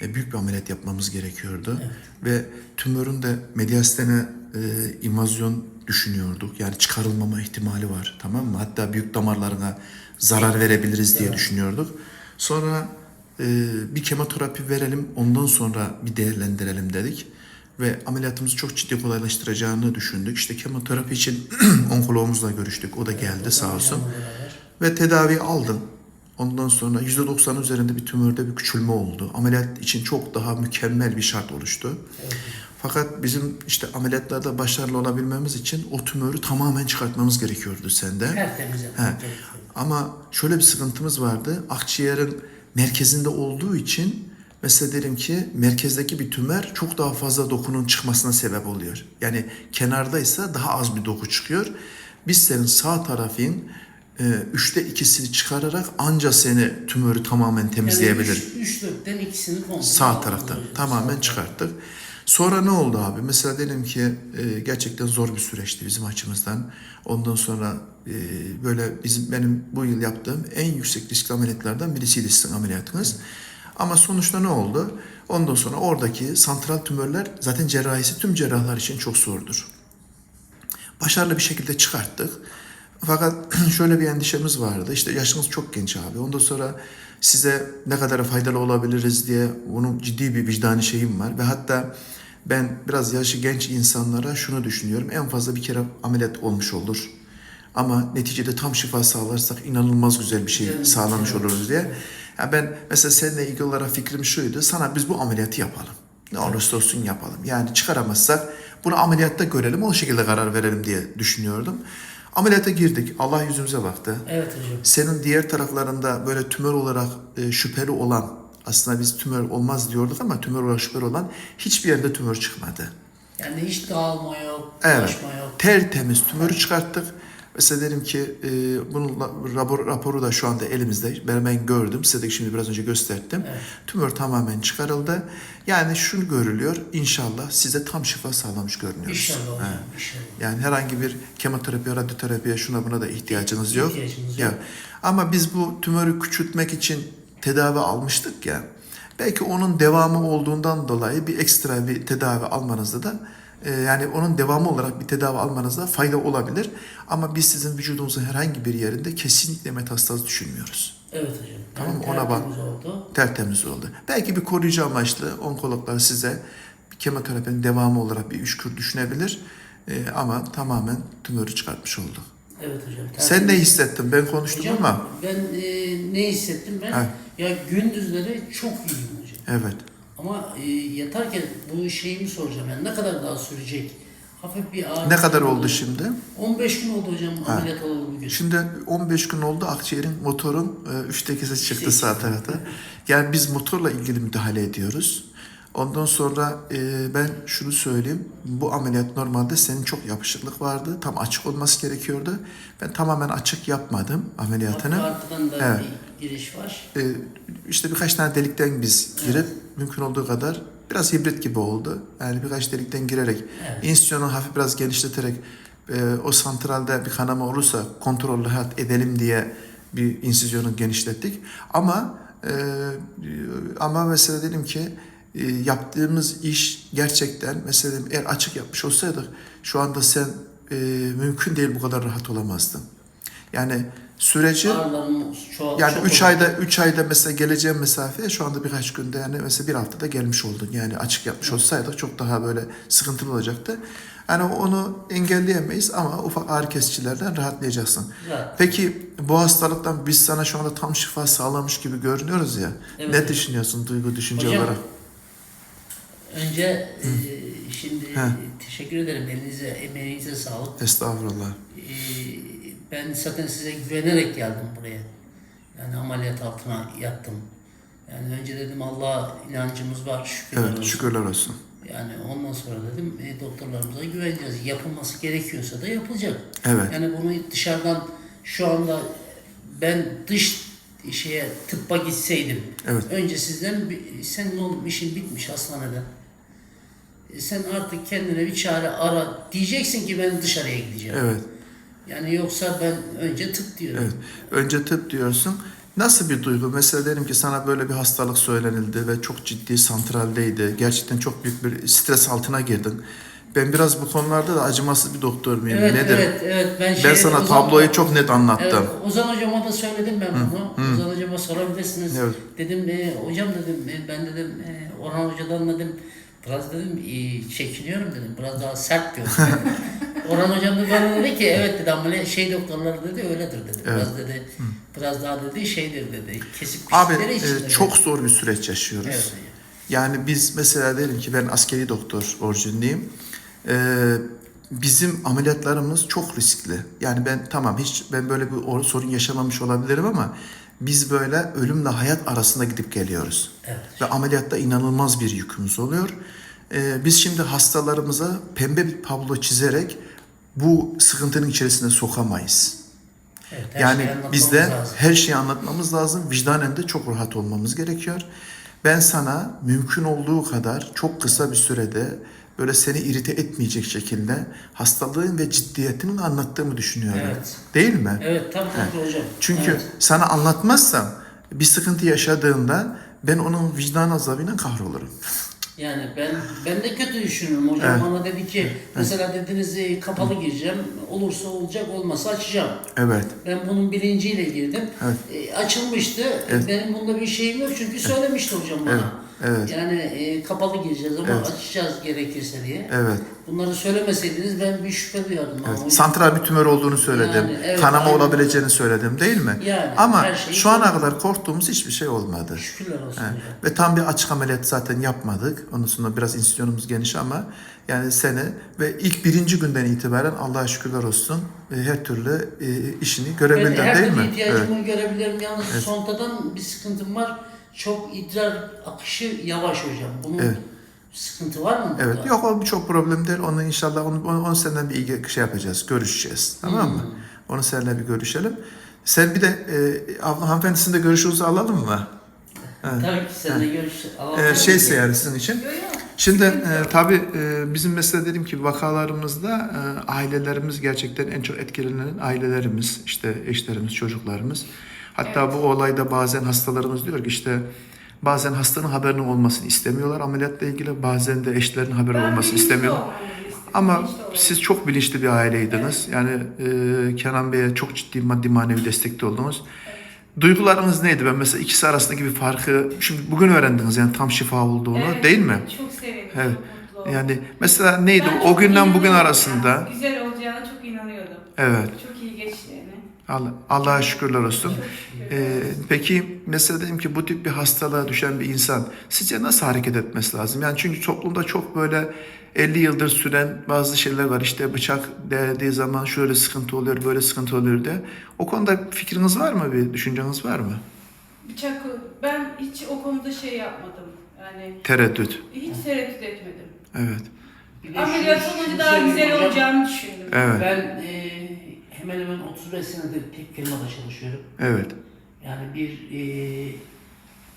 e, büyük bir ameliyat yapmamız gerekiyordu. Ve tümörün de mediastene e, invazyon düşünüyorduk. Yani çıkarılmama ihtimali var tamam mı? Hatta büyük damarlarına zarar verebiliriz diye düşünüyorduk. Sonra e, bir kemoterapi verelim ondan sonra bir değerlendirelim dedik. Ve ameliyatımızı çok ciddi kolaylaştıracağını düşündük. İşte kemoterapi için onkologumuzla görüştük. O da geldi sağ olsun. Ve tedavi aldım. Ondan sonra %90 üzerinde bir tümörde bir küçülme oldu. Ameliyat için çok daha mükemmel bir şart oluştu. Fakat bizim işte ameliyatlarda başarılı olabilmemiz için o tümörü tamamen çıkartmamız gerekiyordu sende. Tertemiz yapmak. Ama şöyle bir sıkıntımız vardı. Akciğerin merkezinde olduğu için mesela derim ki merkezdeki bir tümör çok daha fazla dokunun çıkmasına sebep oluyor. Yani kenardaysa daha az bir doku çıkıyor. Biz senin sağ tarafın üçte ikisini çıkararak anca seni tümörü tamamen temizleyebilir. Yani üç, üç dörtten ikisini komple Sağ taraftan tamamen Sağ çıkarttık. Sonra ne oldu abi? Mesela dedim ki e, gerçekten zor bir süreçti bizim açımızdan. Ondan sonra e, böyle bizim benim bu yıl yaptığım en yüksek riskli ameliyatlardan birisiydi sizin ameliyatınız. Ama sonuçta ne oldu? Ondan sonra oradaki santral tümörler zaten cerrahisi tüm cerrahlar için çok zordur. Başarılı bir şekilde çıkarttık. Fakat şöyle bir endişemiz vardı. İşte yaşınız çok genç abi. Ondan sonra size ne kadar faydalı olabiliriz diye bunun ciddi bir vicdani şeyim var. Ve hatta ben biraz yaşı genç insanlara şunu düşünüyorum. En fazla bir kere ameliyat olmuş olur. Ama neticede tam şifa sağlarsak inanılmaz güzel bir şey Evet, sağlamış oluruz diye. Ya ben mesela seninle ilgili olarak fikrim şuydu. Sana biz bu ameliyatı yapalım. Ne olursa olsun yapalım. Yani çıkaramazsak bunu ameliyatta görelim o şekilde karar verelim diye düşünüyordum. Ameliyata girdik. Allah yüzümüze baktı. Evet hocam. Senin diğer taraflarında böyle tümör olarak e, şüpheli olan aslında biz tümör olmaz diyorduk ama tümör olarak şüpheli olan hiçbir yerde tümör çıkmadı. Yani hiç dağılma yok, Evet. yok. Tertemiz tümörü çıkarttık. Mesela dedim ki e, bunun rapor, raporu da şu anda elimizde. Ben, ben gördüm. Size de şimdi biraz önce gösterdim. Evet. Tümör tamamen çıkarıldı. Yani şunu görülüyor. İnşallah size tam şifa sağlamış görünüyoruz. İnşallah hocam, He. inşallah. Yani herhangi bir kemoterapi, radyoterapiye şuna buna da ihtiyacınız yok. İhtiyacımız Ya. yok. Ama biz bu tümörü küçültmek için tedavi almıştık ya. Belki onun devamı olduğundan dolayı bir ekstra bir tedavi almanızda da yani onun devamı olarak bir tedavi almanızda fayda olabilir. Ama biz sizin vücudunuzun herhangi bir yerinde kesinlikle metastaz düşünmüyoruz. Evet hocam. Tamam, Yani ona bak. tertemiz oldu. Tertemiz oldu. Belki bir koruyucu amaçlı onkologlar size bir kemoterapinin devamı olarak bir üçkür düşünebilir. E, ama tamamen tümörü çıkartmış olduk. Evet hocam. Sen ne hissettin? Ben konuştum Hocam ama. ben e, ne hissettim ben? Evet. Ya gündüzleri çok iyiyim hocam. Evet. Ama e, yatarken bu şeyimi soracağım. Yani ne kadar daha sürecek? Hafif bir ağrı. Ne kadar oldu şimdi? 15 gün oldu hocam ameliyat olalı bugün. Şimdi 15 gün oldu akciğerin motorun e, üçte ikisi çıktı sağ tarafta. Yani biz motorla ilgili müdahale ediyoruz. Ondan sonra e, ben şunu söyleyeyim. Bu ameliyat normalde senin çok yapışıklık vardı. Tam açık olması gerekiyordu. Ben tamamen açık yapmadım ameliyatını. Arkadan da Evet. bir giriş var. E, işte birkaç tane delikten biz girip mümkün olduğu kadar biraz hibrit gibi oldu. Yani birkaç delikten girerek Evet. İnsisyonu hafif biraz genişleterek e, o santralde bir kanama olursa kontrollü hayat edelim diye bir insizyonu genişlettik. Ama e, ama mesela dedim ki e, yaptığımız iş gerçekten mesela eğer açık yapmış olsaydık şu anda sen e, mümkün değil bu kadar rahat olamazdın. Yani süreci çok, yani çok 3 oldu. ayda 3 ayda mesela geleceğim mesafeye şu anda birkaç günde yani mesela bir haftada gelmiş oldun. Yani açık yapmış olsaydık çok daha böyle sıkıntılı olacaktı. Yani onu engelleyemeyiz ama ufak ağrı kesicilerden rahatlayacaksın. Rahat. Peki bu hastalıktan biz sana şu anda tam şifa sağlamış gibi görünüyoruz ya. Evet. Ne düşünüyorsun duygu düşünce Hocam, olarak? Önce e, şimdi He. teşekkür ederim. Elinize, emeğinize sağlık. Estağfurullah. E, ben zaten size güvenerek geldim buraya. Yani ameliyat altına yattım. Yani önce dedim Allah inancımız var şükürler Evet olsun. şükürler olsun. Yani ondan sonra dedim e, doktorlarımıza güveneceğiz. Yapılması gerekiyorsa da yapılacak. Evet. Yani bunu dışarıdan şu anda ben dış şeye tıbba gitseydim. Evet. Önce sizden bir- sen ne oğlum işin bitmiş hastanede. E, Sen artık kendine bir çare ara. Diyeceksin ki ben dışarıya gideceğim. Evet. Yani yoksa ben önce tıp diyorum. Evet. Önce tıp diyorsun. Nasıl bir duygu? Mesela dedim ki sana böyle bir hastalık söylenildi ve çok ciddi santraldeydi. Gerçekten çok büyük bir stres altına girdin. Ben biraz bu konularda da acımasız bir doktor muyum? Evet, Nedir? evet, evet. Ben, Ben sana Ozan- tabloyu çok net anlattım. Evet, Ozan hocama da söyledim ben bunu. Ozan hocama sorabilirsiniz. Evet. Dedim e, hocam dedim e, ben dedim e, Orhan hocadan dedim biraz dedim çekiniyorum dedim. Biraz daha sert diyorum. Orhan hocam da bana dedi ki evet dedi ameliyat şey doktorları dedi öyledir dedi. Biraz dedi biraz daha dedi şeydir dedi. Kesip Abi e, dedi. çok zor bir süreç yaşıyoruz. Evet. Yani biz mesela diyelim ki ben askeri doktor orijinliyim. Ee, bizim ameliyatlarımız çok riskli. Yani ben tamam hiç ben böyle bir or- sorun yaşamamış olabilirim ama biz böyle ölümle hayat arasında gidip geliyoruz. Evet. Ve ameliyatta inanılmaz bir yükümüz oluyor. Ee, biz şimdi hastalarımıza pembe bir tablo çizerek bu sıkıntının içerisine sokamayız. Evet, Yani şeyi anlatmamız biz de lazım. her şeyi anlatmamız lazım. Vicdanen de çok rahat olmamız gerekiyor. Ben sana mümkün olduğu kadar çok kısa bir sürede böyle seni irite etmeyecek şekilde hastalığın ve ciddiyetini anlattığımı düşünüyorum. Evet. Değil mi? Evet tam tabii hocam. Çünkü Evet. sana anlatmazsam bir sıkıntı yaşadığında ben onun vicdan azabıyla kahrolurum. Yani ben ben de kötü düşünüyorum hocam Evet. bana dedi ki mesela dediniz e, kapalı gireceğim olursa olacak olmasa açacağım. Evet. Ben bunun bilinciyle girdim. Evet. E, açılmıştı. Evet. Benim bunda bir şeyim yok çünkü söylemişti hocam bana. Evet, evet. Yani e, kapalı gireceğiz ama Evet. açacağız gerekirse diye. Evet. Bunları söylemeseydiniz ben bir şüphe duyardım. ama Evet. Santral bir tümör olduğunu söyledim. Yani, evet, Kanama aynen. olabileceğini söyledim değil mi? Yani, Ama şu ana kadar korktuğumuz hiçbir şey olmadı. Şükürler olsun hocam. Ve tam bir açık ameliyat zaten yapmadık. Ondan sonra biraz insisyonumuz geniş ama yani sene ve ilk birinci günden itibaren Allah'a şükürler olsun e, her türlü e, işini Ben görebildim her değil mi? Evet. ihtiyacımı görebilirim. Yalnız sontadan bir sıkıntım var. Çok idrar akışı yavaş hocam. Bunun Evet. sıkıntı var mı? Evet. burada? Yok o birçok problem değil. Onu inşallah onu, onu, onu senden bir ilgi şey yapacağız. Görüşeceğiz. Tamam mı? Onu seninle bir görüşelim. Sen bir de e, abla hanımefendisinin de görüşünüzü alalım mı? Tabii ki seninle görüş. Ee, şeyse yani sizin için. Şimdi e, tabii e, bizim mesela dediğim gibi vakalarımızda e, ailelerimiz gerçekten en çok etkilenen ailelerimiz, işte eşlerimiz, çocuklarımız. Hatta bu olayda bazen hastalarımız diyor ki işte bazen hastanın haberinin olmasını istemiyorlar ameliyatla ilgili, bazen de eşlerin haberi olmasını istemiyor. Ama siz çok bilinçli bir aileydiniz. Yani e, Kenan Bey'e çok ciddi maddi manevi destekte oldunuz. Duygularınız neydi? Ben mesela ikisi arasındaki bir farkı şimdi bugün öğrendiniz yani tam şifa olduğunu Evet, değil mi? Çok sevindim, Evet. çok mutlu. Yani mesela neydi Ben o günden bugün arasında? ya. Güzel olacağına çok inanıyordum. Evet. Çok iyi geçtiğini. Allah, Allah'a şükürler olsun. Çok. Ee, peki mesela dedim ki bu tip bir hastalığa düşen bir insan sizce nasıl hareket etmesi lazım? Yani çünkü toplumda çok böyle 50 yıldır süren bazı şeyler var. İşte bıçak değdiği zaman şöyle sıkıntı oluyor, böyle sıkıntı oluyor diye. O konuda fikriniz var mı? Bir düşünceniz var mı? Bıçak, ben hiç o konuda şey yapmadım. Yani Tereddüt. hiç tereddüt etmedim. Evet. Ameliyat olunca daha güzel hocam. olacağını düşündüm. Evet. Ben e, hemen hemen 35 senedir tek firmada çalışıyorum. Evet. Yani bir e,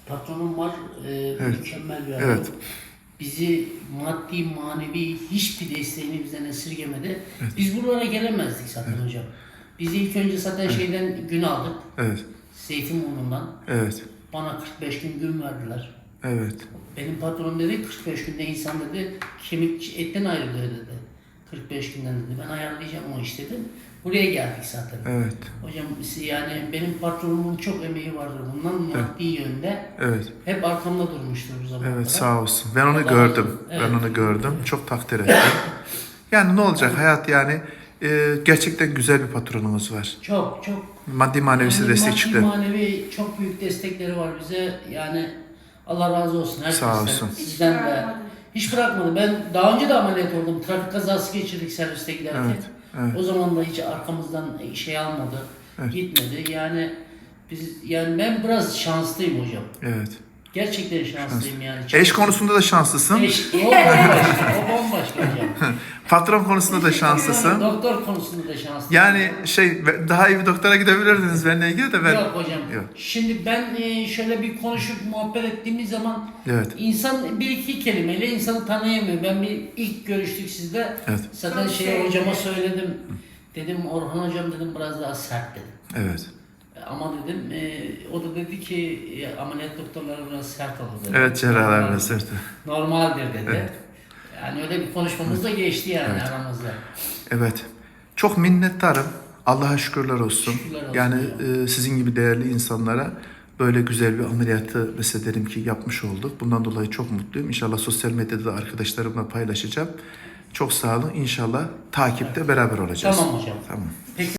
patronum var, e, mükemmel bir adam. Evet. Bizi maddi, manevi hiçbir desteğini bizden esirgemedi. Biz buralara gelemezdik zaten hocam. Biz ilk önce zaten şeyden gün aldık. Evet. Zeytinburnu'ndan. Evet. Bana 45 gün gün verdiler. Evet. Benim patronum dedi 45 günde insan dedi kemik etten ayrılıyor dedi. 45 günden dedi. Ben ayarlayacağım o iş dedim. Buraya geldik zaten. Evet. Hocam siz- yani benim patronumun çok emeği vardır bundan maddi yönde. Evet. Hep arkamda durmuştur bu zamana Evet sağ olsun. Ben onu Allah gördüm. olsun. Ben Evet. onu gördüm. Çok takdir ettim. Yani ne olacak hayat yani e, gerçekten güzel bir patronumuz var. Çok çok. Maddi manevisi Yani destek maddi çıktı. manevi çok büyük destekleri var bize. Yani Allah razı olsun. Herkesten. Sağ olsun. Sizden de. Hiç bırakmadı. Ben daha önce de ameliyat oldum. Trafik kazası geçirdik serviste giderken. Evet, evet. O zaman da hiç arkamızdan şey almadı. Gitmedi. Yani biz yani ben biraz şanslıyım hocam. Evet. Gerçekten şanslıyım yani. Eş konusunda da şanslısın. Eş, o bambaşka, o bambaşka hocam. Patron konusunda da şanslısın. Doktor konusunda da şanslıyım. Yani şey daha iyi bir doktora gidebilirdiniz benimle ilgili de ben. Yok hocam. Yok. Şimdi ben e, şöyle bir konuşup muhabbet ettiğimiz zaman Evet. insan bir iki kelimeyle insanı tanıyamıyor. Ben bir ilk görüştük sizde. Evet. Zaten Çok şey hocama söyledim. Dedim Orhan hocam dedim biraz daha sert dedim. Evet. Ama dedim e, o da dedi ki e, ameliyat doktorları biraz sert olur dedi. Evet cerrahlar da sırtı. Normaldir dedi. Evet. Yani öyle bir konuşmamız da geçti yani Evet. aramızda. Evet. Çok minnettarım. Allah'a şükürler olsun. Şükürler olsun yani ya. e, sizin gibi değerli insanlara böyle güzel bir ameliyatı mesela derim ki yapmış olduk. Bundan dolayı çok mutluyum. İnşallah sosyal medyada da arkadaşlarımla paylaşacağım. Çok sağ olun. İnşallah takipte beraber olacağız. Tamam hocam. Tamam. Peki